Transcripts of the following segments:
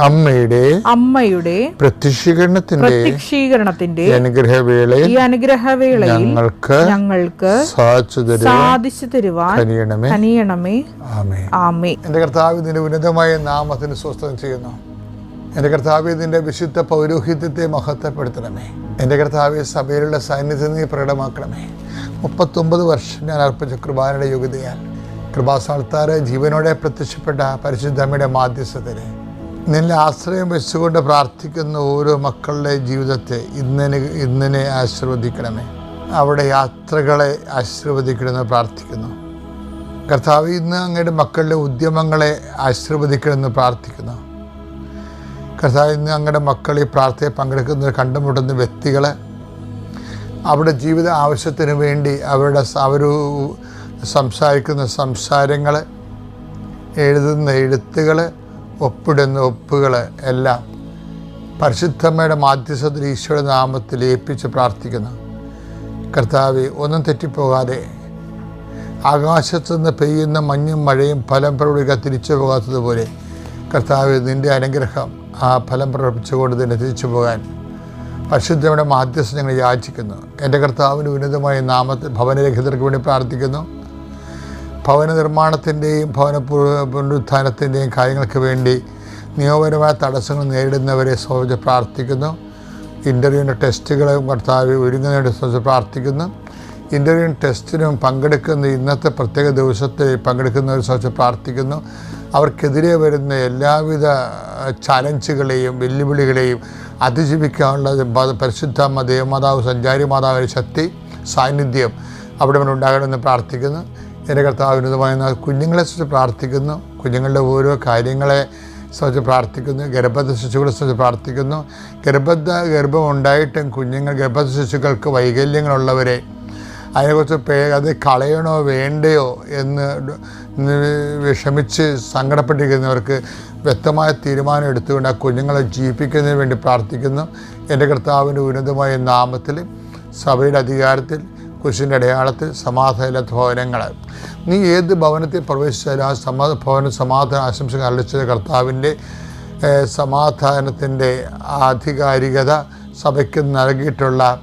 അമ്മയുടെ അമ്മയുടെ പ്രത്യക്ഷീകരണത്തിന്റെ പ്രത്യക്ഷീകരണത്തിന്റെ അനുഗ്രഹവേളയിൽ ഈ അനുഗ്രഹവേളയിൽ ഞങ്ങൾക്ക് ഞങ്ങൾക്ക് സാധിച്ചു തരുവാൻ കനിയണമേ. കനിയണമേ. ആമേ ആമേ എന്റെ കർത്താവ് ഇതിന്റെ ഉന്നതമായ നാമത്തിന് സ്വസ്ഥം ചെയ്യുന്നു. എന്റെ കർത്താവ് ഇതിന്റെ വിശുദ്ധ പൗരോഹിത്യത്തെ മഹത്വപ്പെടുത്തണമേ. എന്റെ കർത്താവ് സഭയിലുള്ള സാന്നിധ്യം നീ പ്രകടമാക്കണമേ. മുപ്പത്തൊമ്പത് വർഷം ഞാൻ അർപ്പിച്ച കൃപാനയുടെ യോഗ്യതയാൽ കൃപാസാൽത്താറ് ജീവനോടെ പ്രത്യക്ഷപ്പെട്ട പരിശുദ്ധമ്മയുടെ മാധ്യസ്ഥത്തിന് നിന്നെ ആശ്രയം വെച്ചുകൊണ്ട് പ്രാർത്ഥിക്കുന്ന ഓരോ മക്കളുടെ ജീവിതത്തെ ഇന്നിന് ഇന്നിനെ ആശീർവദിക്കണമേ. അവിടെ യാത്രകളെ ആശീർവദിക്കണമെന്ന് പ്രാർത്ഥിക്കുന്നു. കർത്താവ് ഇന്ന് അങ്ങയുടെ മക്കളുടെ ഉദ്യമങ്ങളെ ആശീർവദിക്കണമെന്ന് പ്രാർത്ഥിക്കുന്നു. കർത്താവ് ഇന്ന് അങ്ങയുടെ മക്കൾ ഈ പ്രാർത്ഥനയെ പങ്കെടുക്കുന്ന കണ്ടുമുട്ടുന്ന വ്യക്തികളെ അവരുടെ ജീവിത ആവശ്യത്തിന് വേണ്ടി അവരുടെ അവർ സംസാരിക്കുന്ന സംസാരങ്ങൾ എഴുതുന്ന എഴുത്തുകൾ ഒപ്പിടുന്ന ഒപ്പുകൾ എല്ലാം പരിശുദ്ധമ്മയുടെ മാധ്യസ്ഥത്തിൽ ഈശോയുടെ നാമത്തിൽ ഏൽപ്പിച്ച് പ്രാർത്ഥിക്കുന്നു. കർത്താവ് ഒന്നും തെറ്റിപ്പോകാതെ ആകാശത്തുനിന്ന് പെയ്യുന്ന മഞ്ഞും മഴയും ഫലം പ്രകടിക്കുക തിരിച്ചു പോകാത്തതുപോലെ കർത്താവ് നിന്റെ അനുഗ്രഹം ആ ഫലം പ്രകടിപ്പിച്ചുകൊണ്ട് തന്നെ തിരിച്ചു പോകാൻ പരിശുദ്ധയുടെ മാധ്യസ്ഥ ഞങ്ങൾ യാചിക്കുന്നു. എന്റെ കർത്താവിന്റെ ഉന്നതമായ നാമത്തിൽ ഭവനരഹിതർക്ക് വേണ്ടി പ്രാർത്ഥിക്കുന്നു. ഭവന നിർമ്മാണത്തിന്റെയും ഭവന പുനരുദ്ധാനത്തിന്റെയും കാര്യങ്ങൾക്ക് വേണ്ടി നിയമപരമായ തടസ്സങ്ങൾ നേരിടുന്നവരെ സംബന്ധിച്ച് പ്രാർത്ഥിക്കുന്നു. ഇന്റർവ്യൂവിന്റെ ടെസ്റ്റുകളും കർത്താവ് ഒരുങ്ങുന്നതിനെ സംബന്ധിച്ച് പ്രാർത്ഥിക്കുന്നു. ഇന്റർവ്യൂ ടെസ്റ്റിനും പങ്കെടുക്കുന്ന ഇന്നത്തെ പ്രത്യേക ദിവസത്തെ പങ്കെടുക്കുന്നവരെ സംബന്ധിച്ച് പ്രാർത്ഥിക്കുന്നു. അവർക്കെതിരെ വരുന്ന എല്ലാവിധ ചലഞ്ചുകളെയും വെല്ലുവിളികളെയും അതിജീവിക്കാനുള്ള പരിശുദ്ധ ദേവമാതാവ് സഞ്ചാരി മാതാവിന്റെ ശക്തി സാന്നിധ്യം അവിടെ ഉണ്ടാകണമെന്ന് പ്രാർത്ഥിക്കുന്നു. എന്റെ കർത്താവിനുതമായ കുഞ്ഞുങ്ങളെ സംബന്ധിച്ച് പ്രാർത്ഥിക്കുന്നു. കുഞ്ഞുങ്ങളുടെ ഓരോ കാര്യങ്ങളെ സംബന്ധിച്ച് പ്രാർത്ഥിക്കുന്നു. ഗർഭസ്ഥ ശിശുക്കളെ സംബന്ധിച്ച് പ്രാർത്ഥിക്കുന്നു. ഗർഭദ ഗർഭം ഉണ്ടായിട്ടും കുഞ്ഞുങ്ങൾ ഗർഭസ്ഥ ശിശുക്കൾക്ക് വൈകല്യങ്ങളുള്ളവരെ അതിനെക്കുറിച്ച് പേ അത് കളയണോ വേണ്ടയോ എന്ന് വിഷമിച്ച് സങ്കടപ്പെട്ടിരിക്കുന്നവർക്ക് വ്യക്തമായ തീരുമാനം എടുത്തുകൊണ്ട് ആ കുഞ്ഞുങ്ങളെ ജീവിപ്പിക്കുന്നതിന് വേണ്ടി പ്രാർത്ഥിക്കുന്നു. എന്റെ കർത്താവിന്റെ ഉന്നതമായ നാമത്തിൽ സഭയുടെ അധികാരത്തിൽ കുശിന്റെ അടയാളത്തിൽ സമാധാന ഭവനങ്ങൾ. നീ ഏത് ഭവനത്തിൽ പ്രവേശിച്ചാലും ആ സമാ ഭവന സമാധാന ആശംസകൾ അറിയിച്ചത് കർത്താവിന്റെ സമാധാനത്തിന്റെ ആധികാരികത സഭയ്ക്ക് നൽകിയിട്ടുള്ള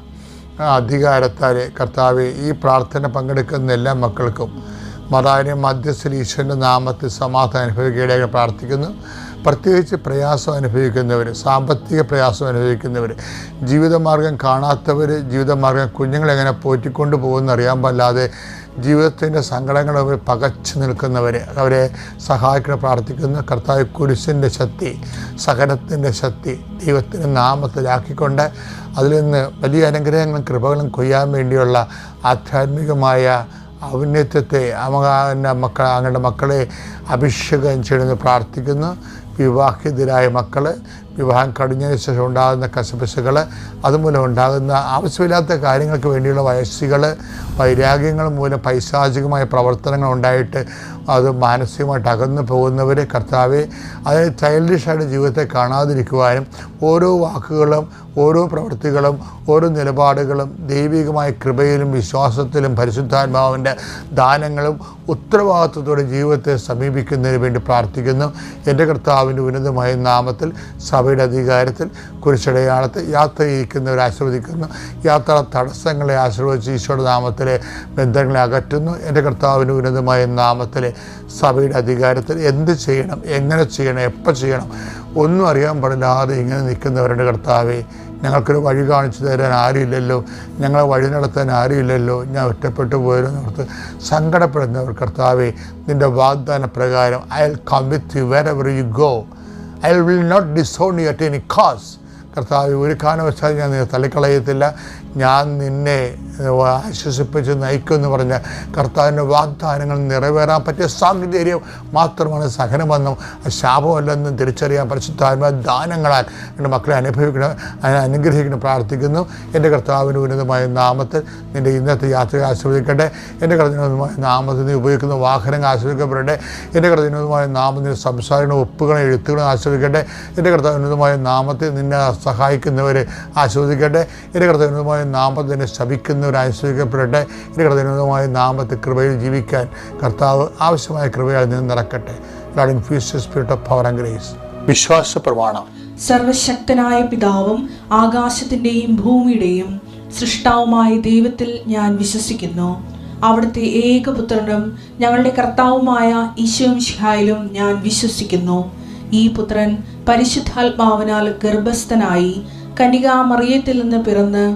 അധികാരത്താൽ കർത്താവ് ഈ പ്രാർത്ഥന പങ്കെടുക്കുന്ന എല്ലാ മക്കൾക്കും. മതാവിനെ മധ്യസ്ഥ ഈശ്വരന്റെ നാമത്തിൽ സമാധാനം അനുഭവിക്കുകയായി പ്രാർത്ഥിക്കുന്നു. പ്രത്യേകിച്ച് പ്രയാസം അനുഭവിക്കുന്നവർ സാമ്പത്തിക പ്രയാസം അനുഭവിക്കുന്നവർ ജീവിതമാർഗം കാണാത്തവർ ജീവിതമാർഗം കുഞ്ഞുങ്ങളെങ്ങനെ പോറ്റിക്കൊണ്ട് പോകുമെന്ന് അറിയാൻ പാടില്ലാതെ ജീവിതത്തിന്റെ സങ്കടങ്ങൾ അവർ പകച്ചു നിൽക്കുന്നവർ അവരെ സഹായിക്കണം പ്രാർത്ഥിക്കുന്ന കർത്താവ് കുരിശിന്റെ ശക്തി സഹനത്തിന്റെ ശക്തി ദൈവത്തിന്റെ നാമത്തിലാക്കിക്കൊണ്ട് അതിൽ നിന്ന് വലിയ അനുഗ്രഹങ്ങളും കൃപകളും കൊയ്യാൻ വേണ്ടിയുള്ള ആധ്യാത്മികമായ ഔന്നത്യത്തെ അമ്മ മക്കൾ അങ്ങയുടെ മക്കളെ അഭിഷേകം ചെയ്യണമെന്ന് പ്രാർത്ഥിക്കുന്നു. വിവാഹിതരായ മക്കൾ വിവാഹം കഴിഞ്ഞതിന് ശേഷം ഉണ്ടാകുന്ന കശപശകൾ അതുമൂലം ഉണ്ടാകുന്ന ആവശ്യമില്ലാത്ത കാര്യങ്ങൾക്ക് വേണ്ടിയുള്ള വയസ്സുകൾ വൈരാഗ്യങ്ങൾ മൂലം പൈശാചികമായ പ്രവർത്തനങ്ങൾ ഉണ്ടായിട്ട് അത് മാനസികമായിട്ട് അകന്നു പോകുന്നവരെ കർത്താവെ അതായത് ചൈൽഡിഷായിട്ട് ജീവിതത്തെ കാണാതിരിക്കുവാനും ഓരോ വാക്കുകളും ഓരോ പ്രവൃത്തികളും ഓരോ നിലപാടുകളും ദൈവികമായ കൃപയിലും വിശ്വാസത്തിലും പരിശുദ്ധാത്മാവിന്റെ ദാനങ്ങളും ഉത്തരവാദിത്വത്തോടെ ജീവിതത്തെ സമീപിക്കുന്നതിന് വേണ്ടി പ്രാർത്ഥിക്കുന്നു. എന്റെ കർത്താവിന്റെ ഉന്നതമായ നാമത്തിൽ സഭയുടെ അധികാരത്തിൽ കുരിശടയാളത്ത് യാത്ര ചെയ്യിക്കുന്നവരെ ആശീർവദിക്കുന്നു. യാത്രാ തടസ്സങ്ങളെ ആശീർവദിച്ച് ഈശോയുടെ നാമത്തിലെ ബന്ധങ്ങളെ അകറ്റുന്നു. എന്റെ കർത്താവിന്റെ ഉന്നതമായ നാമത്തിൽ സഭയുടെ അധികാരത്തിൽ എന്ത് ചെയ്യണം എങ്ങനെ ചെയ്യണം എപ്പോൾ ചെയ്യണം ഒന്നും അറിയാൻ പാടില്ലാതെ ഇങ്ങനെ നിൽക്കുന്നവരുടെ കർത്താവേ ഞങ്ങൾക്കൊരു വഴി കാണിച്ചു തരാൻ ആരുമില്ലല്ലോ ഞങ്ങളെ വഴി നടത്താൻ ആരുമില്ലല്ലോ ഞാൻ ഒറ്റപ്പെട്ടു പോയല്ലോ ഓർത്ത് സങ്കടപ്പെടുന്നവർ കർത്താവേ നിന്റെ വാഗ്ദാന പ്രകാരം I will come with you wherever you go I will not disown you at any cost കർത്താവ് ഒരു കാരണവശാലും ഞാൻ തള്ളിക്കളയത്തില്ല. ഞാൻ നിന്നെ ആശ്വസിപ്പിച്ച് നയിക്കുമെന്ന് പറഞ്ഞ കർത്താവിന്റെ വാഗ്ദാനങ്ങൾ നിറവേറാൻ പറ്റിയ സാഹചര്യം മാത്രമാണ് സഹനമെന്നും ശാപമല്ലെന്നും തിരിച്ചറിയാൻ പരിശുദ്ധാത്മ ദാനങ്ങളാൽ എന്റെ മക്കളെ അനുഭവിക്കണം അനുഗ്രഹിക്കണം പ്രാർത്ഥിക്കുന്നു. എന്റെ കർത്താവിന്റെ ഉന്നതമായ നാമത്തിൽ നിന്റെ ഇന്നത്തെ യാത്ര ആസ്വദിക്കട്ടെ എന്റെ കർത്തനമായ നാമത്തിൽ നീ ഉപയോഗിക്കുന്ന വാഹനങ്ങൾ ആസ്വദിക്കപ്പെടട്ടെ എന്റെ കർത്തനമായ നാമത്തിൽ സംസാരങ്ങളും ഒപ്പുകളും എഴുത്തുകളും ആസ്വദിക്കട്ടെ എന്റെ കർത്താവിനുമായ നാമത്തിൽ നിന്നെ സഹായിക്കുന്നവരെ ആസ്വദിക്കട്ടെ എന്റെ കർത്തവിനുമായ നാമത്തിൽ നാമത്തിനെ ശപിക്കുന്നവർ ആസ്വദിക്കപ്പെടട്ടെ എന്റെ കർത്തവിനുമായ നാമത്തിൽ കൃപയിൽ ജീവിക്കാൻ കർത്താവ് ആവശ്യമായ കൃപയാൽ നിന്ന് നടക്കട്ടെ. വിശ്വാസ പ്രമാണം. സർവശക്തനായ പിതാവും ആകാശത്തിന്റെയും ഭൂമിയുടെയും സൃഷ്ടാവുമായ ദൈവത്തിൽ ഞാൻ വിശ്വസിക്കുന്നു. അവിടുത്തെ ഏകപുത്രനും ഞങ്ങളുടെ കർത്താവുമായ ഈശോമിഷിഹായിലും ഞാൻ വിശ്വസിക്കുന്നു. ഈ പുത്രൻ പരിശുദ്ധാത്മാവിനാൽ ഗർഭസ്ഥനായി കനികാമറിയത്തിൽ നിന്ന് പിറന്ന്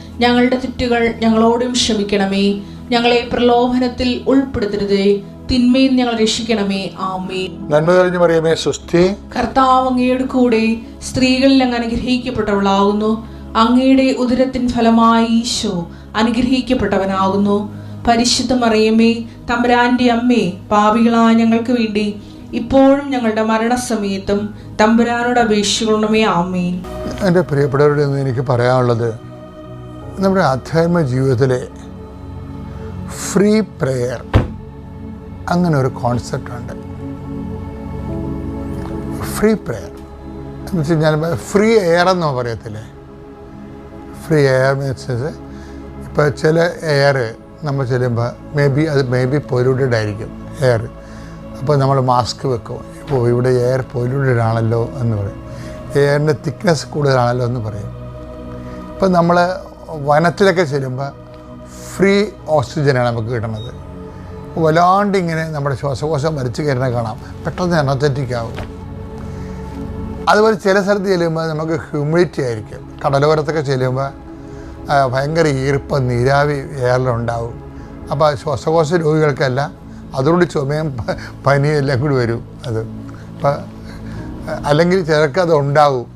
ഞങ്ങളുടെ തെറ്റുകൾ ഞങ്ങളോടും ക്ഷമിക്കണമേ. ഞങ്ങളെ പ്രലോഭനത്തിൽ ഉൾപ്പെടുത്തരുതേ. തിന്മയിൽ ഞങ്ങൾ രക്ഷിക്കണമേ. ആമേ നന്മ തെളിഞ്ഞു പറയുമേ സുസ്ഥി കർത്താവ് അങ്ങയുടെ കൂടെ സ്ത്രീകളിൽ അങ്ങ് അനുഗ്രഹിക്കപ്പെട്ടവളാകുന്നു. അങ്ങയുടെ ഉദരത്തിൻ ഫലമായി ഈശോ അനുഗ്രഹിക്കപ്പെട്ടവനാകുന്നു. പരിശുദ്ധ മറിയമ്മേ തമ്പുരാന്റെ അമ്മേ പാപികളായ ഞങ്ങൾക്ക് വേണ്ടി ഇപ്പോഴും ഞങ്ങളുടെ മരണസമയത്തും തമ്പുരാനോട് അപേക്ഷിക്കണമേ. ആമേ എന്റെ പ്രിയപ്പെട്ടവരുടെ എനിക്ക് പറയാനുള്ളത് നമ്മുടെ ആധ്യാത്മ ജീവിതത്തിലെ ഫ്രീ പ്രെയർ അങ്ങനെ ഒരു കോൺസെപ്റ്റുണ്ട് ഫ്രീ പ്രെയർ എന്ന് വെച്ച് കഴിഞ്ഞാൽ ഫ്രീ എയർ എന്നോ പറയത്തില്ലേ? ഫ്രീ എയർ മീൻസ് ഇപ്പോൾ ചില എയർ നമ്മൾ ചെല്ലുമ്പോൾ മേ ബി അത് മേ ബി പൊല്യൂട്ടഡ് ആയിരിക്കും എയർ അപ്പോൾ നമ്മൾ മാസ്ക് വെക്കും. ഇപ്പോൾ ഇവിടെ എയർ പൊല്യൂട്ടഡ് ആണല്ലോ എന്ന് പറയും. എയറിന്റെ തിക്നെസ് കൂടുതലാണല്ലോ എന്ന് പറയും. ഇപ്പം നമ്മൾ വനത്തിലൊക്കെ ചെല്ലുമ്പോൾ ഫ്രീ ഓക്സിജനാണ് നമുക്ക് കിട്ടുന്നത്. വല്ലാണ്ട് ഇങ്ങനെ നമ്മുടെ ശ്വാസകോശം വലിച്ച് കയറുന്ന കാണാം. പെട്ടെന്ന് എനർജറ്റിക് ആവും. അതുപോലെ ചില സ്ഥലത്ത് ചെല്ലുമ്പോൾ നമുക്ക് ഹ്യൂമിഡിറ്റി ആയിരിക്കും. കടലോരത്തൊക്കെ ചെല്ലുമ്പോൾ ഭയങ്കര ഈർപ്പം നീരാവി എയറിലുണ്ടാവും അപ്പോൾ ശ്വാസകോശ രോഗികൾക്കെല്ലാം അതുകൊണ്ട് ചുമയും പനിയും എല്ലാം കൂടി വരും അത്. അപ്പം അല്ലെങ്കിൽ ചിലർക്ക് അത് ഉണ്ടാവും.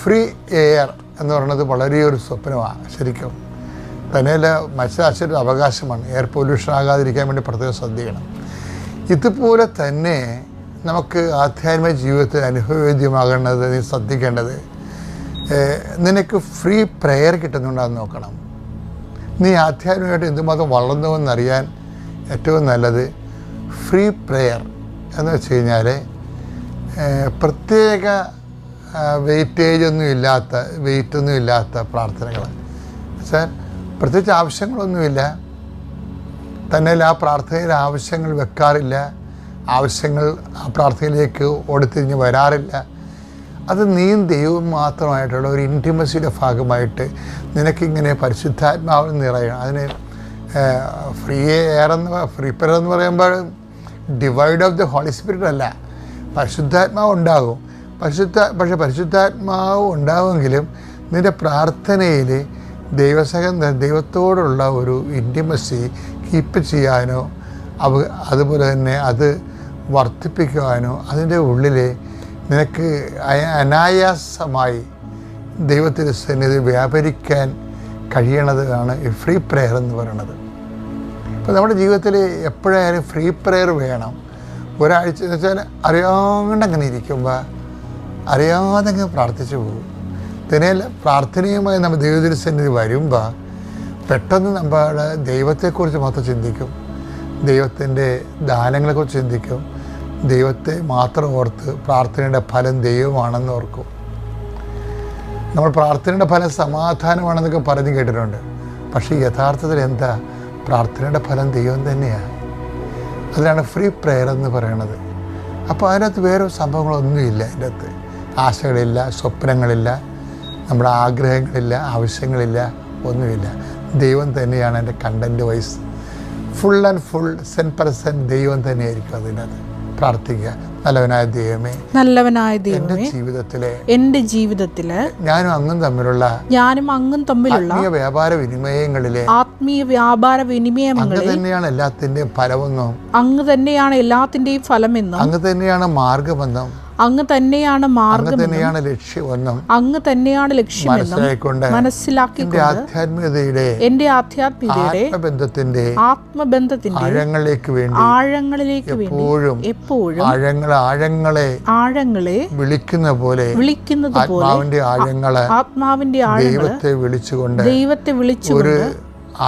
ഫ്രീ എയർ എന്ന് പറയുന്നത് വളരെ ഒരു സ്വപ്നമാണ് ശരിക്കും. തന്നെയല്ല ഒരു അവകാശമാണ് എയർ പൊല്യൂഷൻ ആകാതിരിക്കാൻ വേണ്ടി പ്രത്യേകം ശ്രദ്ധിക്കണം. ഇതുപോലെ തന്നെ നമുക്ക് ആധ്യാത്മിക ജീവിതത്തിൽ അനുഭവവേദ്യമാകേണ്ടത് നീ ശ്രദ്ധിക്കേണ്ടത് നിനക്ക് ഫ്രീ പ്രെയർ കിട്ടുന്നുണ്ടെന്ന് നോക്കണം. നീ ആധ്യാത്മികമായിട്ട് എന്തുമാത്രം വളർന്നുവെന്നറിയാൻ ഏറ്റവും നല്ലത് ഫ്രീ പ്രെയർ എന്ന് വെച്ച് കഴിഞ്ഞാൽ പ്രത്യേക വെയിറ്റേജ് ഒന്നും ഇല്ലാത്ത വെയിറ്റ് ഒന്നും ഇല്ലാത്ത പ്രാർത്ഥനകൾ സാർ പ്രത്യേകിച്ച് ആവശ്യങ്ങളൊന്നുമില്ല. തന്നെ ആ പ്രാർത്ഥനയിൽ ആവശ്യങ്ങൾ വെക്കാറില്ല. ആവശ്യങ്ങൾ ആ പ്രാർത്ഥനയിലേക്ക് ഓടിത്തിരിഞ്ഞ് വരാറില്ല. അത് നീയും ദൈവവും മാത്രമായിട്ടുള്ള ഒരു ഇന്റിമസിയുടെ ഭാഗമായിട്ട് നിനക്കിങ്ങനെ പരിശുദ്ധാത്മാവിൽ നിറയണം. അതിന് ഫ്രീ എയർ എന്ന് ഫ്രീ പെയർ എന്ന് പറയുമ്പോൾ divide of the Holy Spirit അല്ല. പരിശുദ്ധാത്മാവ് ഉണ്ടാകും. പരിശുദ്ധ പക്ഷേ പരിശുദ്ധാത്മാവ് ഉണ്ടാവുമെങ്കിലും നിന്റെ പ്രാർത്ഥനയിൽ ദൈവസഹ ദൈവത്തോടുള്ള ഒരു ഇന്റിമസി കീപ്പ് ചെയ്യാനോ അവ അതുപോലെ തന്നെ അത് വർദ്ധിപ്പിക്കുവാനോ അതിന്റെ ഉള്ളിൽ നിനക്ക് അനായാസമായി ദൈവത്തിന്റെ സന്നിധി വ്യാപരിക്കാൻ കഴിയണതാണ് ഈ ഫ്രീ പ്രെയർ എന്ന് പറയുന്നത് ഇപ്പോൾ നമ്മുടെ ജീവിതത്തിൽ എപ്പോഴായാലും ഫ്രീ പ്രെയർ വേണം. ഒരാഴ്ച എന്ന് വെച്ചാൽ അറിയാണ്ട് അങ്ങനെ ഇരിക്കുമ്പോൾ അറിയാതെ പ്രാർത്ഥിച്ചു പോകും. തന്നെയല്ല പ്രാർത്ഥനയുമായി നമ്മൾ ദൈവത്തിന്റെ സന്നിധി വരുമ്പോൾ പെട്ടെന്ന് നമ്മുടെ ദൈവത്തെക്കുറിച്ച് മാത്രം ചിന്തിക്കും. ദൈവത്തിന്റെ ദാനങ്ങളെക്കുറിച്ച് ചിന്തിക്കും. ദൈവത്തെ മാത്രം ഓർത്ത് പ്രാർത്ഥനയുടെ ഫലം ദൈവമാണെന്ന് ഓർക്കും. നമ്മൾ പ്രാർത്ഥനയുടെ ഫലം സമാധാനമാണെന്നൊക്കെ പറഞ്ഞു കേട്ടിട്ടുണ്ട്. പക്ഷേ യഥാർത്ഥത്തിൽ എന്താ? പ്രാർത്ഥനയുടെ ഫലം ദൈവം തന്നെയാണ് അതിനാണ് ഫ്രീ പ്രെയർ എന്ന് പറയണത്. അപ്പോൾ അതിനകത്ത് വേറെ സംഭവങ്ങളൊന്നുമില്ല അതിന്റെ അകത്ത് ആശകളില്ല സ്വപ്നങ്ങളില്ല നമ്മുടെ ആഗ്രഹങ്ങളില്ല ആവശ്യങ്ങളില്ല ഒന്നുമില്ല. ദൈവം തന്നെയാണ് എന്റെ content wise full and full cent percent ദൈവം തന്നെയായിരിക്കും അതിനകത്ത്. പ്രാർത്ഥിക്കുക. നല്ലവനായ ദൈവമേ നല്ലവനായ എന്റെ എന്റെ ജീവിതത്തിലെ എന്റെ ജീവിതത്തിലെ ഞാനും അങ്ങും തമ്മിലുള്ള ഞാനും അങ്ങും തമ്മിലുള്ള ആത്മീയ വ്യാപാര വിനിമയങ്ങളിലെ ആത്മീയ വ്യാപാര അങ്ങ് വിനിമയങ്ങളിൽ തന്നെയാണ് എല്ലാത്തിന്റെയും ഫലമെന്നും അങ്ങ് തന്നെയാണ് എല്ലാത്തിന്റെയും ഫലമെന്നും അങ്ങ് തന്നെയാണ് മാർഗമെന്നും അങ്ങ് തന്നെയാണ് മാർഗം തന്നെയാണ് ലക്ഷ്യമെന്നും അങ്ങ് തന്നെയാണ് ലക്ഷ്യമെന്നും എന്റെ മനസ്സിലാക്കിക്കൊണ്ട് ആധ്യാത്മികതയുടെ എന്റെ ആധ്യാത്മികതയുടെ ആത്മബന്ധത്തിന്റെ ആത്മബന്ധത്തിന്റെ ആഴങ്ങളിലേക്ക് വേണ്ടി ആഴങ്ങളിലേക്ക് എപ്പോഴും എപ്പോഴും ആഴങ്ങൾ ആഴങ്ങളെ ആഴങ്ങളെ വിളിക്കുന്ന പോലെ വിളിക്കുന്നത് പോലെ ആത്മാവിന്റെ ആഴങ്ങളെ ആത്മാവിന്റെ ആഴങ്ങളെ ദൈവത്തെ വിളിച്ചുകൊണ്ട് ദൈവത്തെ വിളിച്ചുകൊണ്ട്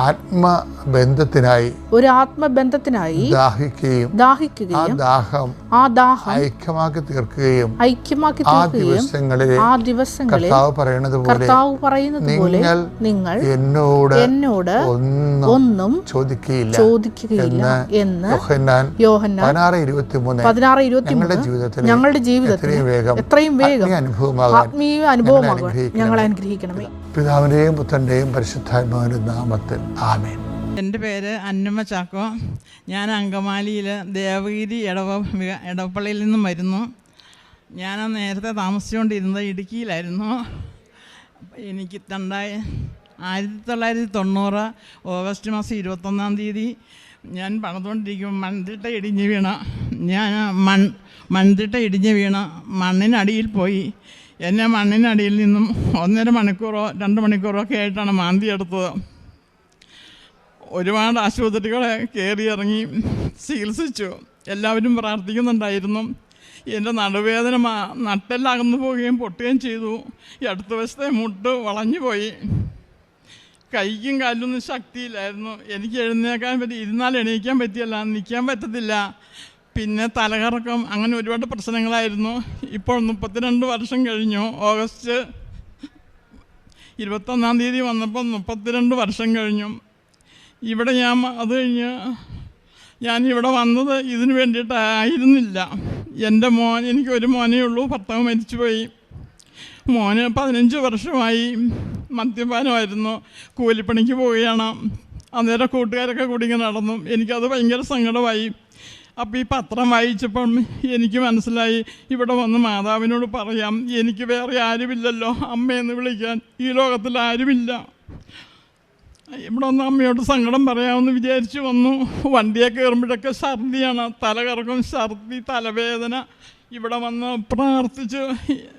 ആത്മബന്ധത്തിനായി ഒരു ആത്മബന്ധത്തിനായി ദാഹിക്കുകയും ദാഹിക്കുകയും ആ ദാഹം ആ ദാഹം ഐക്യമാക്കി തീർക്കുകയും ഐക്യമാക്കി ആ ദിവസങ്ങളിൽ ആ ദിവസങ്ങളിൽ കർത്താവ് പറയുന്നത് പോലെ കർത്താവ് പറയുന്നത് പോലെ നിങ്ങൾ എന്നോട് എന്നോട് ഒന്നും ഒന്നും ചോദിക്കുകയില്ല ചോദിക്കുകയില്ല എന്ന് യോഹന്നാൻ യോഹന്നാൻ പതിനാറ് ഇരുപത്തി മൂന്ന് പതിനാറ് ഇരുപത്തി ഞങ്ങളുടെ ജീവിതത്തിൽ ഞങ്ങളുടെ ജീവിതത്തിൽ എത്രയും വേഗം എത്രയും വേഗം ആത്മീയ അനുഭവമാകും ആത്മീയ അനുഭവമാകും അനുഗ്രഹിക്കണമേ. ഞങ്ങളെ അനുഗ്രഹിക്കണമേ പിതാവിന്റെയും പുത്രന്റെയും പരിശുദ്ധാത്മാവിന്റെ നാമത്തിൽ. ആമേൻ. എന്റെ പേര് അന്നമ്മ ചാക്കോ. ഞാൻ അങ്കമാലിയിൽ ദേവഗിരി ഇടവ ഇടപ്പള്ളിയിൽ നിന്നും വരുന്നു. ഞാൻ നേരത്തെ താമസിച്ചുകൊണ്ടിരുന്നത് ഇടുക്കിയിലായിരുന്നു. എനിക്ക് രണ്ടായി ആയിരത്തി തൊള്ളായിരത്തി തൊണ്ണൂറ് ഓഗസ്റ്റ് മാസം ഇരുപത്തൊന്നാം തീയതി ഞാൻ പണിതുകൊണ്ടിരിക്കും മൺതിട്ട ഇടിഞ്ഞ് വീണ. ഞാൻ മൺ മൺതിട്ട ഇടിഞ്ഞ് വീണ മണ്ണിനടിയിൽ പോയി. എന്നെ മണ്ണിനടിയിൽ നിന്നും ഒന്നര മണിക്കൂറോ രണ്ട് മണിക്കൂറോ ഒക്കെ ആയിട്ടാണ് മാന്തി എടുത്തത്. ഒരുപാട് ആശുപത്രികളെ കയറിയിറങ്ങി ചികിത്സിച്ചു. എല്ലാവരും പ്രാർത്ഥിക്കുന്നുണ്ടായിരുന്നു. എന്റെ നടുവേദന മാ നട്ടെല്ലാം പോവുകയും പൊട്ടുകയും ചെയ്തു. ഈ അടുത്ത വശത്തെ മുട്ട് വളഞ്ഞു പോയി. കൈക്കും കാലിലൊന്നും ശക്തിയില്ലായിരുന്നു. എനിക്ക് എഴുന്നേക്കാൻ പറ്റി ഇരുന്നാൽ എണീക്കാൻ പറ്റിയല്ല നിൽക്കാൻ പറ്റത്തില്ല. പിന്നെ തലകറക്കം അങ്ങനെ ഒരുപാട് പ്രശ്നങ്ങളായിരുന്നു. ഇപ്പോൾ മുപ്പത്തിരണ്ട് വർഷം കഴിഞ്ഞു. ഓഗസ്റ്റ് ഇരുപത്തൊന്നാം തീയതി വന്നപ്പോൾ മുപ്പത്തിരണ്ട് വർഷം കഴിഞ്ഞു. ഇവിടെ ഞാൻ അത് കഴിഞ്ഞ് ഞാൻ ഇവിടെ വന്നത് ഇതിനു വേണ്ടിയിട്ടായിരുന്നില്ല എന്റെ മോൻ എനിക്ക് ഒരു മോനേ ഉള്ളൂ. ഭർത്താവ് മരിച്ചുപോയി. മോന് പതിനഞ്ച് വർഷമായി മദ്യപാനമായിരുന്നു. കൂലിപ്പണിക്ക് പോവുകയാണ്. അന്നേരം കൂട്ടുകാരൊക്കെ കൂടി ഇങ്ങനെ നടന്നു. എനിക്കത് ഭയങ്കര സങ്കടമായി. അപ്പോൾ ഈ പത്രം വായിച്ചപ്പം എനിക്ക് മനസ്സിലായി. ഇവിടെ വന്ന് മാതാവിനോട് പറയാം എനിക്ക് വേറെ ആരുമില്ലല്ലോ അമ്മയെന്ന് വിളിക്കാൻ. ഈ ലോകത്തിൽ ആരുമില്ല. ഇവിടെ ഒന്ന് അമ്മയോട് സങ്കടം പറയാമെന്ന് വിചാരിച്ചു വന്നു. വണ്ടിയെ കയറുമ്പോഴൊക്കെ ഛർദിയാണ്. തല കറക്കും ഛർദി തലവേദന. ഇവിടെ വന്ന് പ്രാർത്ഥിച്ച്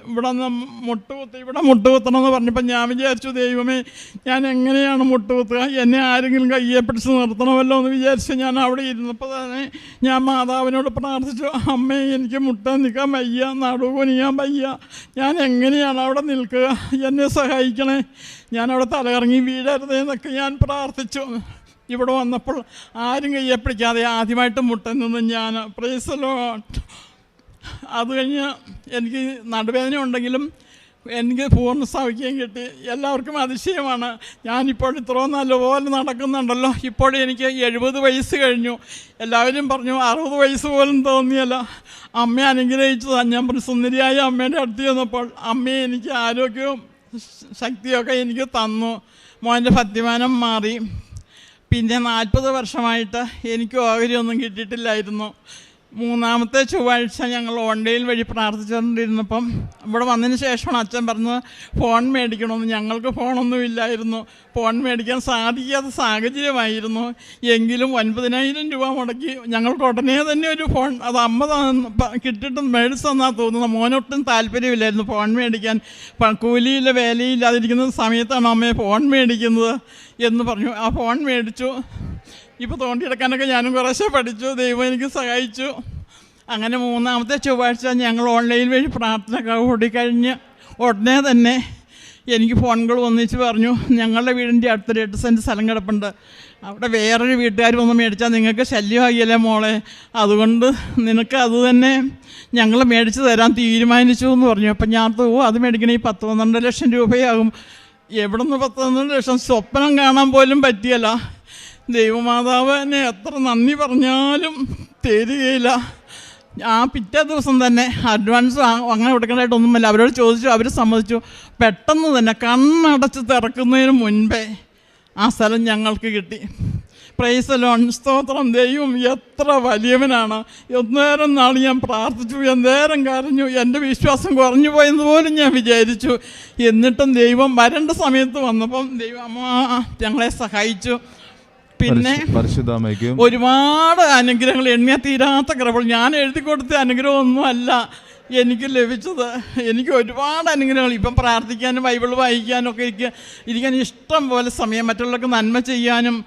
ഇവിടെ നിന്ന് മുട്ടുകുത്ത് ഇവിടെ മുട്ടുകുത്തണം എന്ന് പറഞ്ഞപ്പോൾ ഞാൻ വിചാരിച്ചു ദൈവമേ ഞാൻ എങ്ങനെയാണ് മുട്ടുകുത്തുക? എന്നെ ആരെങ്കിലും കയ്യെ പിടിച്ച് നിർത്തണമല്ലോ എന്ന് വിചാരിച്ച് ഞാൻ അവിടെ ഇരുന്നപ്പോൾ തന്നെ ഞാൻ മാതാവിനോട് പ്രാർത്ഥിച്ചു അമ്മേ എനിക്ക് മുട്ട നിൽക്കാൻ വയ്യ നടുവ് കുനിയാൻ വയ്യ. ഞാൻ എങ്ങനെയാണ് അവിടെ നിൽക്കുക? എന്നെ സഹായിക്കണേ. ഞാൻ അവിടെ തലകറങ്ങി വീഴരുതേന്നൊക്കെ ഞാൻ പ്രാർത്ഥിച്ചു. ഇവിടെ വന്നപ്പോൾ ആരും കയ്യെ പിടിക്കാതെ ആദ്യമായിട്ട് മുട്ടൻ നിന്ന് ഞാൻ പ്രൈസലോ അത് കഴിഞ്ഞ് എനിക്ക് നടുവേദന ഉണ്ടെങ്കിലും എനിക്ക് പൂർണ സൗഖ്യം കിട്ടി. എല്ലാവർക്കും അതിശയമാണ്. ഞാനിപ്പോൾ ഇത്രയും നല്ലപോലെ നടക്കുന്നുണ്ടല്ലോ. ഇപ്പോൾ എനിക്ക് എഴുപത് വയസ്സ് കഴിഞ്ഞു. എല്ലാവരും പറഞ്ഞു അറുപത് വയസ്സ് പോലും തോന്നിയല്ല. അമ്മ അനുഗ്രഹിച്ചതാണ് ഞാൻ സുന്ദരിയായ അമ്മേന്റെ അടുത്ത് ചെന്നപ്പോൾ അമ്മയെ എനിക്ക് ആരോഗ്യവും ശക്തിയൊക്കെ എനിക്ക് തന്നു. മോന്റെ ഭക്തിമാനം മാറി. പിന്നെ നാൽപ്പത് വർഷമായിട്ട് എനിക്ക് ഓഹരിയൊന്നും കിട്ടിയിട്ടില്ലായിരുന്നു. മൂന്നാമത്തെ ചൊവ്വാഴ്ച ഞങ്ങൾ ഓൺലൈൻ വഴി പ്രാർത്ഥിച്ചുകൊണ്ടിരുന്നപ്പം ഇവിടെ വന്നതിന് ശേഷമാണ് അച്ഛൻ പറഞ്ഞത് ഫോൺ മേടിക്കണമെന്ന്. ഞങ്ങൾക്ക് ഫോണൊന്നും ഇല്ലായിരുന്നു. ഫോൺ മേടിക്കാൻ സാധിക്കാത്ത സാഹചര്യമായിരുന്നു. എങ്കിലും ഒൻപതിനായിരം രൂപ മുടക്കി ഞങ്ങൾക്ക് ഉടനെ തന്നെ ഒരു ഫോൺ അത് അമ്മ കിട്ടിയിട്ട് മേടിച്ച് തന്നാ തോന്നുന്നത് മോനൊട്ടും താല്പര്യമില്ലായിരുന്നു ഫോൺ മേടിക്കാൻ. കൂലിയില്ല വേലയില്ലാതിരിക്കുന്ന സമയത്താണ് അമ്മയെ ഫോൺ മേടിക്കുന്നത് എന്ന് പറഞ്ഞു. ആ ഫോൺ മേടിച്ചു. ഇപ്പോൾ തോണ്ടിയെടുക്കാനൊക്കെ ഞാനും കുറേശ്ശെ പഠിച്ചു. ദൈവം എനിക്ക് സഹായിച്ചു. അങ്ങനെ മൂന്നാമത്തെ ചൊവ്വാഴ്ച ഞങ്ങൾ ഓൺലൈൻ വഴി പ്രാർത്ഥന കൂടിക്കഴിഞ്ഞ് ഉടനെ തന്നെ എനിക്ക് ഫോണുകൾ ഒന്നിച്ച് പറഞ്ഞു ഞങ്ങളുടെ വീടിന്റെ അടുത്തൊരു എട്ട് സെന്റ് സ്ഥലം കിടപ്പുണ്ട്. അവിടെ വേറൊരു വീട്ടുകാർ വന്ന് മേടിച്ചാൽ നിങ്ങൾക്ക് ശല്യമാകിയല്ലേ മോളെ? അതുകൊണ്ട് നിനക്ക് അത് തന്നെ ഞങ്ങൾ മേടിച്ച് തരാൻ തീരുമാനിച്ചു എന്ന് പറഞ്ഞു. അപ്പം ഞാൻ ഓ അത് മേടിക്കണേ. പത്ത് പന്ത്രണ്ട് ലക്ഷം രൂപയാകും. എവിടെ നിന്ന് പത്ത് പന്ത്രണ്ട് ലക്ഷം? സ്വപ്നം കാണാൻ പോലും പറ്റിയല്ല. ദൈവമാതാവിനെ എത്ര നന്ദി പറഞ്ഞാലും തരികയില്ല. ആ പിറ്റേ ദിവസം തന്നെ അഡ്വാൻസ് അങ്ങനെ കൊടുക്കേണ്ടതായിട്ടൊന്നുമില്ല. അവരോട് ചോദിച്ചു അവർ സമ്മതിച്ചു. പെട്ടെന്ന് തന്നെ കണ്ണടച്ച് തിറക്കുന്നതിന് മുൻപേ ആ സ്ഥലം ഞങ്ങൾക്ക് കിട്ടി. പ്രൈസ് ലോൺ സ്തോത്രം. ദൈവം എത്ര വലിയവനാണ്. എന്നേരം നാൾ ഞാൻ പ്രാർത്ഥിച്ചു എന്തേരം കരഞ്ഞു എന്റെ വിശ്വാസം കുറഞ്ഞു പോയെന്ന് പോലും ഞാൻ വിചാരിച്ചു. എന്നിട്ടും ദൈവം വരേണ്ട സമയത്ത് വന്നപ്പം ദൈവം അമ്മ ഞങ്ങളെ സഹായിച്ചു. പിന്നെ ഒരുപാട് അനുഗ്രഹങ്ങൾ എണ്ണിയാൽ തീരാത്ത കൃപകൾ ഞാൻ എഴുതി കൊടുത്ത അനുഗ്രഹമൊന്നുമല്ല എനിക്ക് ലഭിച്ചത്. എനിക്ക് ഒരുപാട് അനുഗ്രഹങ്ങൾ. ഇപ്പം പ്രാർത്ഥിക്കാനും ബൈബിൾ വായിക്കാനും ഒക്കെ എനിക്ക് ഇരിക്കാൻ ഇഷ്ടം പോലെ സമയം മറ്റുള്ളവർക്ക് നന്മ ചെയ്യാനും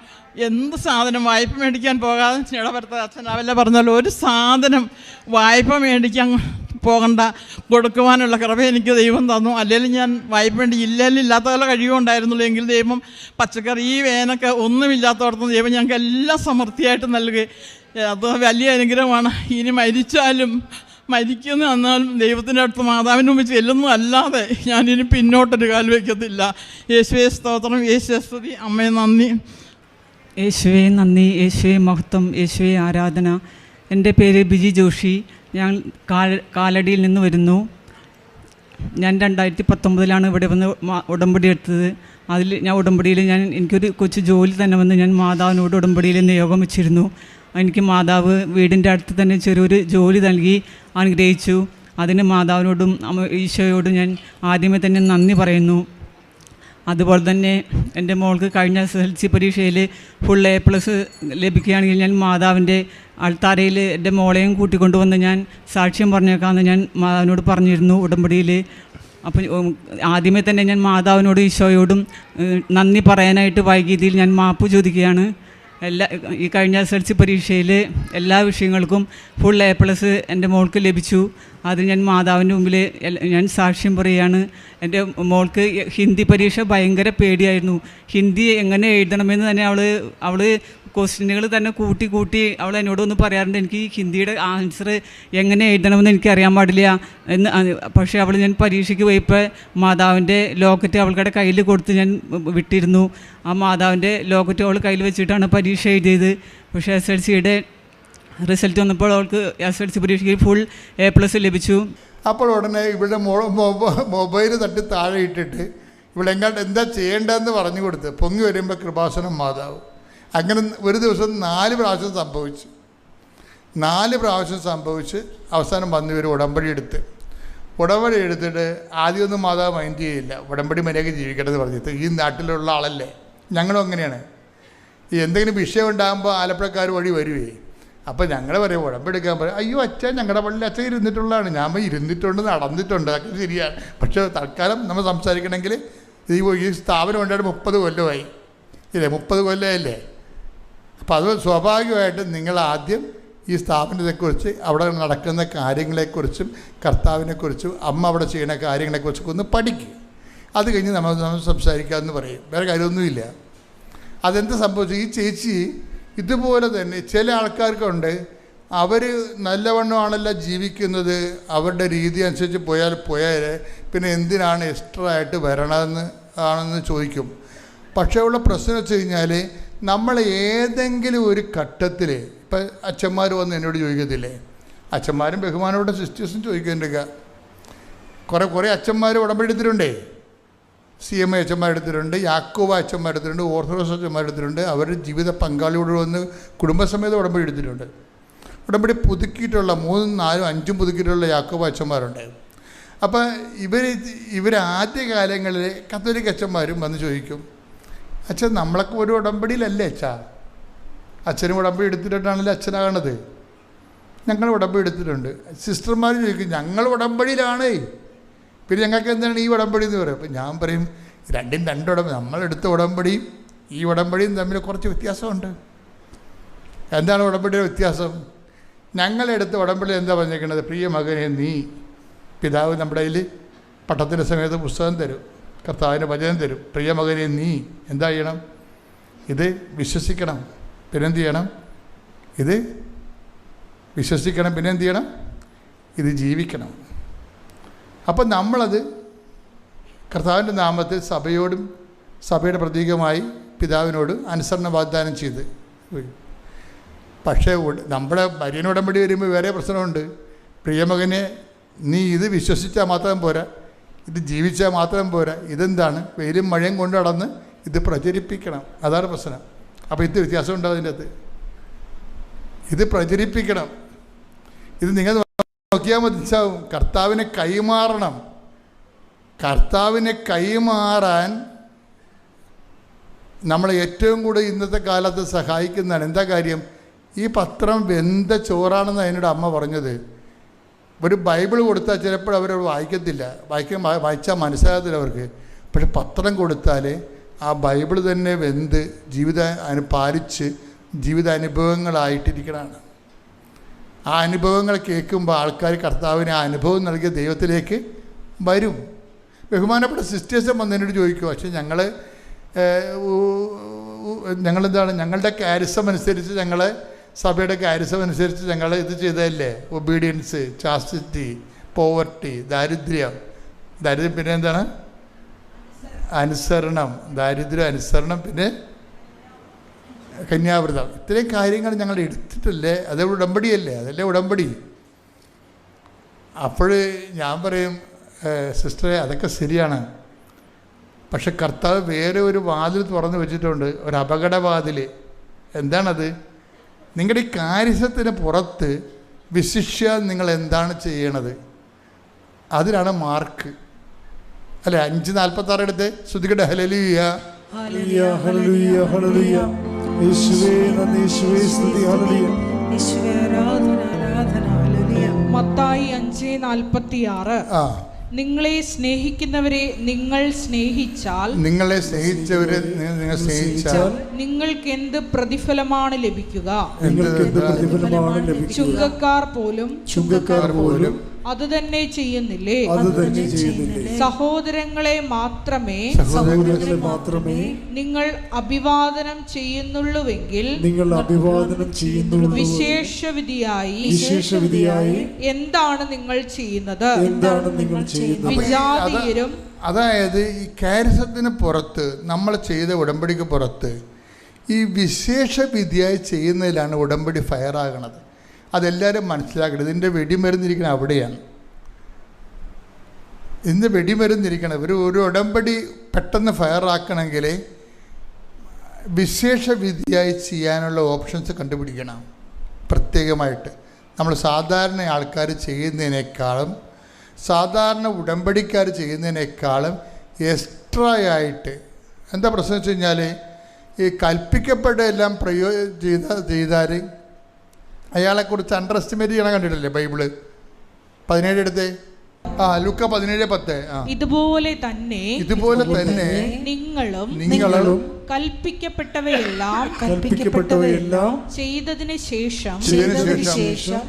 എന്ത് സാധനം വായ്പ മേടിക്കാൻ പോകാതെ അച്ഛൻ അച്ഛനാവല്ല പറഞ്ഞാലും ഒരു സാധനം വായ്പ മേടിക്കാൻ പോകണ്ട കൊടുക്കുവാനുള്ള കൃപ എനിക്ക് ദൈവം തന്നു. അല്ലെങ്കിൽ ഞാൻ വായ്പ വേണ്ടി ഇല്ലെങ്കിൽ ഇല്ലാത്ത പോലെ കഴിയുമുണ്ടായിരുന്നുള്ളൂ എങ്കിൽ ദൈവം പച്ചക്കറി ഈ വേനൊക്കെ ഒന്നുമില്ലാത്തവർത്തും ദൈവം ഞങ്ങൾക്ക് എല്ലാം സമൃദ്ധിയായിട്ട് നൽകി. അത് വലിയ അനുഗ്രഹമാണ്. ഇനി മരിച്ചാലും മരിക്കുന്ന എന്നാലും ദൈവത്തിന്റെ അടുത്ത് മാതാവിന് മുമ്പ് ചെല്ലുന്നു അല്ലാതെ ഞാനിനി പിന്നോട്ടൊരു കാൽ വയ്ക്കത്തില്ല. യേശുവേ സ്തോത്രം. യേശു സ്തുതി. അമ്മയെ നന്ദി. യേശുവേ നന്ദി. യേശുവേ മഹത്വം. യേശുവേ ആരാധന. എന്റെ പേര് ബിജി ജോഷി. ഞാൻ കാലടിയിൽ നിന്ന് വരുന്നു. ഞാൻ രണ്ടായിരത്തി പത്തൊമ്പതിലാണ് ഇവിടെ വന്ന് ഉടമ്പടി എടുത്തത്. അതിൽ ഞാൻ ഉടമ്പടിയിൽ ഞാൻ എനിക്കൊരു കൊച്ച് ജോലി തന്നെ വന്ന് ഞാൻ മാതാവിനോട് ഉടമ്പടിയിൽ നിയോഗം വെച്ചിരുന്നു. എനിക്ക് മാതാവ് വീടിന്റെ അടുത്ത് തന്നെ ചെറിയൊരു ജോലി നൽകി അനുഗ്രഹിച്ചു. അതിന് മാതാവിനോടും ഈശോയോടും ഞാൻ ആദ്യമേ തന്നെ നന്ദി പറയുന്നു. അതുപോലെ തന്നെ എന്റെ മോൾക്ക് കഴിഞ്ഞ എസ് എൽ സി പരീക്ഷയിൽ ഫുൾ എ പ്ലസ് ലഭിക്കുകയാണെങ്കിൽ ഞാൻ മാതാവിന്റെ അൾത്താരയിൽ എന്റെ മോളെയും കൂട്ടിക്കൊണ്ടുവന്ന് ഞാൻ സാക്ഷ്യം പറഞ്ഞേക്കാമെന്ന് ഞാൻ മാതാവിനോട് പറഞ്ഞിരുന്നു ഉടമ്പടിയിൽ അപ്പം ആദ്യമേ തന്നെ ഞാൻ മാതാവിനോട് ഈശോയോടും നന്ദി പറയാനായിട്ട് വൈകിയതിൽ ഞാൻ മാപ്പ് ചോദിക്കുകയാണ്. എല്ലാ ഈ കഴിഞ്ഞ എസ് എൽ സി പരീക്ഷയിൽ എല്ലാ വിഷയങ്ങൾക്കും ഫുൾ എ പ്ലസ് എന്റെ മോൾക്ക് ലഭിച്ചു. അത് ഞാൻ മാതാവിന്റെ മുമ്പിൽ ഞാൻ സാക്ഷ്യം പറയുകയാണ്. എന്റെ മോൾക്ക് ഹിന്ദി പരീക്ഷ ഭയങ്കര പേടിയായിരുന്നു. ഹിന്ദി എങ്ങനെ എഴുതണമെന്ന് തന്നെ അവൾ അവൾ ക്വസ്റ്റ്യനുകൾ തന്നെ കൂട്ടി കൂട്ടി അവൾ എന്നോട് ഒന്ന് പറയാറുണ്ട് എനിക്ക് ഹിന്ദിയുടെ ആൻസർ എങ്ങനെ എഴുതണമെന്ന് എനിക്ക് അറിയാൻ പാടില്ല. എന്ന് പക്ഷേ അവൾ ഞാൻ പരീക്ഷയ്ക്ക് പോയപ്പോൾ മാതാവിന്റെ ലോക്കറ്റ് അവളുടെ കയ്യിൽ കൊടുത്ത് ഞാൻ വിട്ടിരുന്നു. ആ മാതാവിന്റെ ലോക്കറ്റ് അവൾ കയ്യിൽ വെച്ചിട്ടാണ് പരീക്ഷ എഴുതിയത്. പക്ഷേ എസ് എൽ സിയുടെ റിസൾട്ട് വന്നപ്പോൾ അവൾക്ക് എസ് എൽ സി പരീക്ഷയ്ക്ക് ഫുൾ എ പ്ലസ് ലഭിച്ചു. അപ്പോൾ ഉടനെ ഇവിടെ മൊബൈൽ തട്ടി താഴെ ഇട്ടിട്ട് ഇവിടെ എങ്ങാണ്ട് എന്താ ചെയ്യേണ്ടതെന്ന് പറഞ്ഞു കൊടുത്ത് പൊങ്ങി വരുമ്പോൾ കൃപാസനം മാതാവ്. അങ്ങനെ ഒരു ദിവസം നാല് പ്രാവശ്യം സംഭവിച്ചു. നാല് പ്രാവശ്യം സംഭവിച്ച് അവസാനം വന്നു ഇവർ ഉടമ്പടി എടുത്ത്. ഉടമ്പടി എടുത്തിട്ട് ആദ്യമൊന്നും മാതാവ് മൈൻഡ് ചെയ്യില്ല. ഉടമ്പടി മര്യാദയ്ക്ക് ജീവിക്കണമെന്ന് പറഞ്ഞിട്ട്. ഈ നാട്ടിലുള്ള ആളല്ലേ. ഞങ്ങളും അങ്ങനെയാണ്. ഈ എന്തെങ്കിലും വിഷയം ഉണ്ടാകുമ്പോൾ ആലപ്പുഴക്കാർ വഴി വരുവേ. അപ്പോൾ ഞങ്ങൾ പറയും ഉടമ്പെടുക്കാൻ പറയും അയ്യോ അച്ഛൻ ഞങ്ങളുടെ പള്ളിയിൽ അച്ഛൻ ഇരുന്നിട്ടുള്ളതാണ്. ഞാൻ ഇരുന്നിട്ടുണ്ട് നടന്നിട്ടുണ്ട്. അതൊക്കെ ശരിയാണ്. പക്ഷേ തൽക്കാലം നമ്മൾ സംസാരിക്കണമെങ്കിൽ ഈ സ്ഥാപനം ഉണ്ടായിട്ട് മുപ്പത് കൊല്ലമായി. ഇല്ലേ? മുപ്പത് കൊല്ലമല്ലേ അപ്പോൾ അത് സ്വാഭാവികമായിട്ടും നിങ്ങൾ ആദ്യം ഈ സ്ഥാപനത്തെക്കുറിച്ച് അവിടെ നടക്കുന്ന കാര്യങ്ങളെക്കുറിച്ചും കർത്താവിനെക്കുറിച്ചും അമ്മ അവിടെ ചെയ്യുന്ന കാര്യങ്ങളെക്കുറിച്ചൊക്കെ ഒന്ന് പഠിക്കുക അത് കഴിഞ്ഞ് നമ്മൾ നമ്മൾ സംസാരിക്കാമെന്ന് പറയും. വേറെ കാര്യമൊന്നുമില്ല. അതെന്ത് സംഭവിച്ചു? ഈ ചേച്ചി ഇതുപോലെ തന്നെ ചില ആൾക്കാർക്കുണ്ട്. അവർ നല്ലവണ്ണമാണല്ലോ ജീവിക്കുന്നത്. അവരുടെ രീതി അനുസരിച്ച് പോയാൽ പോയാൽ പിന്നെ എന്തിനാണ് എക്സ്ട്രാ ആയിട്ട് വരണമെന്ന് ആണെന്ന് ചോദിക്കും. പക്ഷേ ഉള്ള പ്രശ്നം വെച്ച് കഴിഞ്ഞാൽ നമ്മൾ ഏതെങ്കിലും ഒരു ഘട്ടത്തിൽ ഇപ്പം അച്ഛന്മാർ വന്ന് എന്നോട് ചോദിക്കത്തില്ലേ? അച്ഛന്മാരും ബഹുമാനോടെ സിസ്റ്റേഴ്സും ചോദിക്കുന്നുണ്ട്. കുറേ കുറേ അച്ഛന്മാർ ഉടമ്പെടുത്തിട്ടുണ്ട് സി എം ഐ അച്ഛന്മാരെടുത്തിട്ടുണ്ട് യാക്കോബ അച്ഛന്മാർ എടുത്തിട്ടുണ്ട് ഓർത്തഡോക്സ് അച്ഛന്മാരെടുത്തിട്ടുണ്ട് അവരുടെ ജീവിത പങ്കാളിയോട് വന്ന് കുടുംബസമേതം ഉടമ്പടി എടുത്തിട്ടുണ്ട്. ഉടമ്പടി പുതുക്കിയിട്ടുള്ള മൂന്നും നാലും അഞ്ചും പുതുക്കിയിട്ടുള്ള യാക്കോബ അച്ഛന്മാരുണ്ട്. അപ്പോൾ ഇവർ ഇവർ ആദ്യ കാലങ്ങളിൽ കത്തോലിക്ക അച്ഛന്മാരും വന്ന് ചോദിക്കും അച്ഛൻ നമ്മളൊക്കെ ഒരു ഉടമ്പടിയിലല്ലേ അച്ഛാ? അച്ഛനും ഉടമ്പടി എടുത്തിട്ടാണല്ലോ അച്ഛനാകണത്? ഞങ്ങൾ ഉടമ്പടി എടുത്തിട്ടുണ്ട്. സിസ്റ്റർമാർ ചോദിക്കും ഞങ്ങൾ ഉടമ്പടിയിലാണേ. പിന്നെ ഞങ്ങൾക്ക് എന്താണ് ഈ ഉടമ്പടി എന്ന് പറയും. അപ്പം ഞാൻ പറയും രണ്ടും രണ്ട് ഉടമ്പടി നമ്മളെടുത്ത ഉടമ്പടിയും ഈ ഉടമ്പടിയും തമ്മിൽ കുറച്ച് വ്യത്യാസമുണ്ട്. എന്താണ് ഉടമ്പടിയുടെ വ്യത്യാസം? ഞങ്ങളെടുത്ത ഉടമ്പടി എന്താ പറഞ്ഞേക്കുന്നത് പ്രിയ മകനെ നീ പിതാവ് നമ്മുടെ കയ്യിൽ പട്ടത്തിന്റെ സമയത്ത് പുസ്തകം തരും. കർത്താവിന്റെ വചനം തരും. പ്രിയമകനെ നീ എന്താ ചെയ്യണം? ഇത് വിശ്വസിക്കണം. പിന്നെന്ത് ചെയ്യണം? ഇത് വിശ്വസിക്കണം. പിന്നെ എന്ത് ചെയ്യണം? ഇത് ജീവിക്കണം. അപ്പം നമ്മളത് കർത്താവിന്റെ നാമത്തിൽ സഭയോടും സഭയുടെ പ്രതീകമായി പിതാവിനോട് അനുസരണ വാഗ്ദാനം ചെയ്ത് പക്ഷേ നമ്മുടെ മരിയൻ വരുമ്പോൾ വേറെ പ്രശ്നമുണ്ട്. പ്രിയമകനെ നീ ഇത് വിശ്വസിച്ചാൽ മാത്രം പോരാ. ഇത് ജീവിച്ചാൽ മാത്രം പോരാ. ഇതെന്താണ്? വെയിലും മഴയും കൊണ്ട് നടന്ന് ഇത് പ്രചരിപ്പിക്കണം. അതാണ് പ്രശ്നം. അപ്പോൾ ഇത് വ്യത്യാസം ഉണ്ടാവും അതിന്റെ അകത്ത്? ഇത് പ്രചരിപ്പിക്കണം. ഇത് നിങ്ങൾ നോക്കിയാൽ മനസ്സിലാവും. കർത്താവിനെ കൈമാറണം. കർത്താവിനെ കൈമാറാൻ നമ്മൾ ഏറ്റവും കൂടുതൽ ഇന്നത്തെ കാലത്ത് സഹായിക്കുന്നതാണ്. എന്താ കാര്യം? ഈ പത്രം വെന്ത ചോറാണെന്ന് അതിനോട് അമ്മ പറഞ്ഞത്. ഒരു ബൈബിൾ കൊടുത്താൽ ചിലപ്പോൾ അവർ വായിക്കത്തില്ല. വായിക്കാൻ വായിച്ചാൽ മനസ്സിലാകത്തില്ല അവർക്ക്. പക്ഷെ പത്രം കൊടുത്താൽ ആ ബൈബിൾ തന്നെ വെന്ത് ജീവിത അനു പാലിച്ച് ജീവിതാനുഭവങ്ങളായിട്ടിരിക്കണതാണ് ആ അനുഭവങ്ങൾ കേൾക്കുമ്പോൾ ആൾക്കാർ കർത്താവിന് ആ അനുഭവം നൽകിയ ദൈവത്തിലേക്ക് വരും. ബഹുമാനപ്പെട്ട സിസ്റ്റേഴ്സും വന്നതിനോട് ചോദിക്കും പക്ഷേ ഞങ്ങൾ ഞങ്ങളെന്താണ്? ഞങ്ങളുടെ കാരിസം അനുസരിച്ച് ഞങ്ങൾ സഭയുടെ അനുസരിച്ച് ഞങ്ങൾ ഇത് ചെയ്തതല്ലേ? ഒബീഡിയൻസ് ചാസ്റ്റിറ്റി പോവർട്ടി ദാരിദ്ര്യം. ദാരിദ്ര്യം പിന്നെ എന്താണ്? അനുസരണം. ദാരിദ്ര്യം അനുസരണം പിന്നെ കന്യാവൃതം. ഇത്രയും കാര്യങ്ങൾ ഞങ്ങൾ എടുത്തിട്ടല്ലേ? അത് ഉടമ്പടിയല്ലേ? അതല്ലേ ഉടമ്പടി? അപ്പോൾ ഞാൻ പറയും "ഏഹ്, സിസ്റ്ററെ അതൊക്കെ ശരിയാണ്. പക്ഷെ കർത്താവ് വേറെ ഒരു വാതിൽ തുറന്നു വെച്ചിട്ടുണ്ട്. ഒരു അപകടവാതിൽ എന്താണത്? നിങ്ങളുടെ ഈ കാര്യത്തിന് പുറത്ത് വിശിഷ്യ നിങ്ങൾ എന്താണ് ചെയ്യണത്? അതിനാണ് മാർക്ക്. അല്ലെ? അഞ്ച് നാൽപ്പത്താറ് എടുത്ത് ശ്രുതികട ഹലലിയ ഹല്ലേലൂയ, ഹല്ലേലൂയ, ഹല്ലേലൂയ. യേശുവേ നന്ദി, യേശുവേ ഹല്ലേലൂയ. യേശുവേ ആരാധന ആരാധന ഹല്ലേലൂയ. മത്തായി അഞ്ച് നാൽപ്പത്തി ആറ് ആ. നിങ്ങളെ സ്നേഹിക്കുന്നവരെ നിങ്ങൾ സ്നേഹിച്ചാൽ നിങ്ങളെ സ്നേഹിച്ചവരെ നിങ്ങൾ സ്നേഹിച്ചാൽ നിങ്ങൾക്ക് എന്ത് പ്രതിഫലമാണ് ലഭിക്കുക? നിങ്ങൾക്ക് എന്ത് പ്രതിഫലമാണ് ലഭിക്കുക? ചുങ്കക്കാർ പോലും ചുങ്കക്കാർ പോലും അത് തന്നെ ചെയ്യുന്നില്ലേ? അത് തന്നെ ചെയ്യുന്നില്ലേ? സഹോദരങ്ങളെ മാത്രമേ സഹോദരങ്ങളെ മാത്രമേ നിങ്ങൾ അഭിവാദനം ചെയ്യുന്നുള്ളൂവെങ്കിൽ നിങ്ങൾ അഭിവാദനം ചെയ്യുന്നുള്ളൂ. വിശേഷവിധിയായി വിശേഷവിധിയായി എന്താണ് നിങ്ങൾ ചെയ്യുന്നത്? എന്താണ് നിങ്ങൾ ചെയ്യുന്നത്? വിജാതീയരും അതായത് ഈ കാരിസത്തിന് പുറത്ത് നമ്മൾ ചെയ്ത ഉടമ്പടിക്ക് പുറത്ത് ഈ വിശേഷ വിധിയായി ചെയ്യുന്നതിലാണ് ഉടമ്പടി ഫയറാകണത്. അതെല്ലാവരും മനസ്സിലാക്കണം. ഇതിന്റെ വെടിമരുന്നിരിക്കുന്നത് അവിടെയാണ്. ഇതിന്റെ വെടിമരുന്നിരിക്കണം ഒരു ഒരു ഉടമ്പടി പെട്ടെന്ന് ഫയറാക്കണമെങ്കിൽ വിശേഷ വിധിയായി ചെയ്യാനുള്ള ഓപ്ഷൻസ് കണ്ടുപിടിക്കണം. പ്രത്യേകമായിട്ട്. നമ്മൾ സാധാരണ ആൾക്കാർ ചെയ്യുന്നതിനേക്കാളും സാധാരണ ഉടമ്പടിക്കാർ ചെയ്യുന്നതിനേക്കാളും എക്സ്ട്രാ ആയിട്ട് എന്താ പ്രശ്നം വെച്ച് കഴിഞ്ഞാൽ ഈ കൽപ്പിക്കപ്പെട്ട എല്ലാം പ്രയോ ചെയ്ത ചെയ്താൽ അയാളെക്കുറിച്ച് അണ്ടർ എസ്റ്റിമേറ്റ് ചെയ്യണം കണ്ടിട്ടില്ലേ ബൈബിൾ? പതിനേഴ് എടുത്ത്. ലുക്ക പതിനേഴ് പത്ത്. ഇതുപോലെ തന്നെ ഇതുപോലെ തന്നെ നിങ്ങളും നിങ്ങളും കൽപ്പിക്കപ്പെട്ടവയെല്ലാം കൽപ്പിക്കപ്പെട്ടവയെല്ലാം ചെയ്തതിന് ശേഷം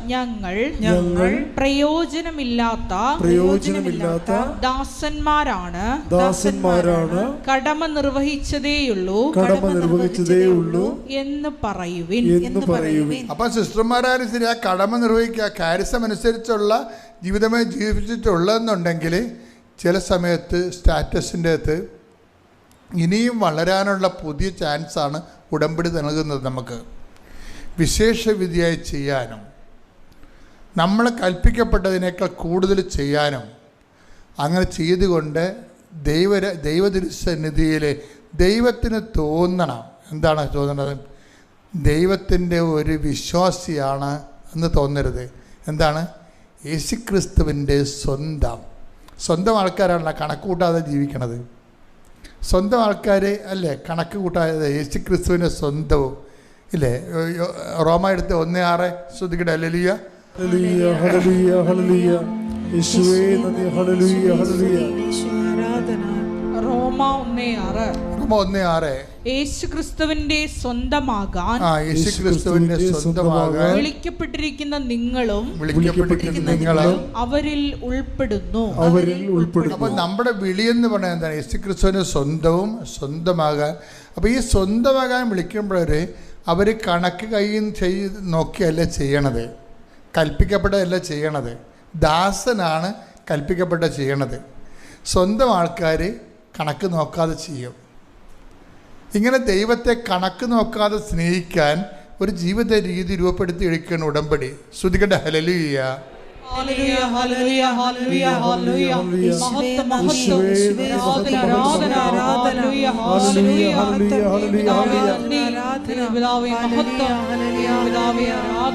ഞങ്ങൾ ഞങ്ങൾ പ്രയോജനമില്ലാത്ത പ്രയോജനമില്ലാത്ത ദാസന്മാരാണ്. ദാസന്മാരാണ്. കടമ നിർവഹിച്ചതേയുള്ളൂ. കടമ നിർവഹിച്ചതേയുള്ളൂ എന്ന് പറയുവിൻ. എന്ന് പറയുവിൻ. അപ്പൊ സിസ്റ്റർമാരായാലും ശരി ആ കടമ നിർവഹിക്കുക കാരിസം അനുസരിച്ചുള്ള ജീവിതമേ ജീവിച്ചിട്ടുള്ളതെന്നുണ്ടെങ്കിൽ ചില സമയത്ത് സ്റ്റാറ്റസിന്റെ അകത്ത് ഇനിയും വളരാനുള്ള പുതിയ ചാൻസാണ് ഉടമ്പടി നൽകുന്നത് നമുക്ക്. വിശേഷവിധിയായി ചെയ്യാനും നമ്മൾ കൽപ്പിക്കപ്പെട്ടതിനേക്കാൾ കൂടുതൽ ചെയ്യാനും അങ്ങനെ ചെയ്തുകൊണ്ട് ദൈവ ദൈവതിരുസന്നിധിയിൽ ദൈവത്തിന് തോന്നണം. എന്താണ് തോന്നുന്നത് ദൈവത്തിന്റെ ഒരു വിശ്വാസിയാണ് എന്ന് തോന്നരുത്. എന്താണ്? യേശുക്രിസ്തുവിന്റെ സ്വന്തം സ്വന്തം ആൾക്കാരാണല്ലോ കണക്ക് കൂട്ടാതെ ജീവിക്കണത്. സ്വന്തം ആൾക്കാർ അല്ലേ കണക്ക് കൂട്ടാതെ യേശുക്രിസ്തുവിന്റെ സ്വന്തവും. ഇല്ലേ? റോമ എടുത്ത് ഒന്ന് ആറ് ശ്രദ്ധിക്കട്ടെ. അല്ലലിയ ഹല്ലേലൂയ ഹല്ലേലൂയ ഹല്ലേലൂയ. യേശുവേ നന്ദി. ഹല്ലേലൂയ ഹല്ലേലൂയ. യേശുവേ ആരാധന. റോമ ഒന്നേ ആറ്. റോമ ഒന്നേ ആറ്. യേശു സ്വന്തമാകാൻ ആ യേശുക്രിസ്തുവിന്റെ സ്വന്തമാകാൻ വിളിക്കപ്പെട്ടിരിക്കുന്ന നിങ്ങളും വിളിക്കപ്പെട്ടിരിക്കുന്ന നിങ്ങളും അവരിൽ ഉൾപ്പെടുന്നു. അവരിൽ ഉൾപ്പെടുന്നു. അപ്പൊ നമ്മുടെ വിളി എന്ന് പറയുന്നത് എന്താണ്? യേശുക്രിസ്തുവിന് സ്വന്തവും സ്വന്തമാകാൻ. അപ്പൊ ഈ സ്വന്തമാകാൻ വിളിക്കുമ്പോഴവർ അവർ കണക്ക് കൈയും ചെയ്ത് നോക്കിയല്ല ചെയ്യണത്? കൽപ്പിക്കപ്പെട്ടതല്ല ചെയ്യണത്? ദാസനാണ് കൽപ്പിക്കപ്പെട്ട ചെയ്യണത്. സ്വന്തം ആൾക്കാർ കണക്ക് നോക്കാതെ ചെയ്യും. ഇങ്ങനെ ദൈവത്തെ കണക്ക് നോക്കാതെ സ്നേഹിക്കാൻ ഒരു ജീവിത രീതി രൂപപ്പെടുത്തി എടുക്കുകയാണ് ഉടമ്പടി ശ്രുതികണ്ട ഹലലിയ ഹല്ലേലൂയ, ഹല്ലേലൂയ, ഹല്ലേലൂയ, ഹല്ലേലൂയ. മഹത്വം, മഹത്വം. ആരാധന, ആരാധന, ഹല്ലേലൂയ, ഹല്ലേലൂയ. ഹല്ലേലൂയ, ഹല്ലേലൂയ, പിതാവേ, ഹല്ലേലൂയ. നന്ദി. പിതാവേ, മഹത്വം. പിതാവേ, ആരാധന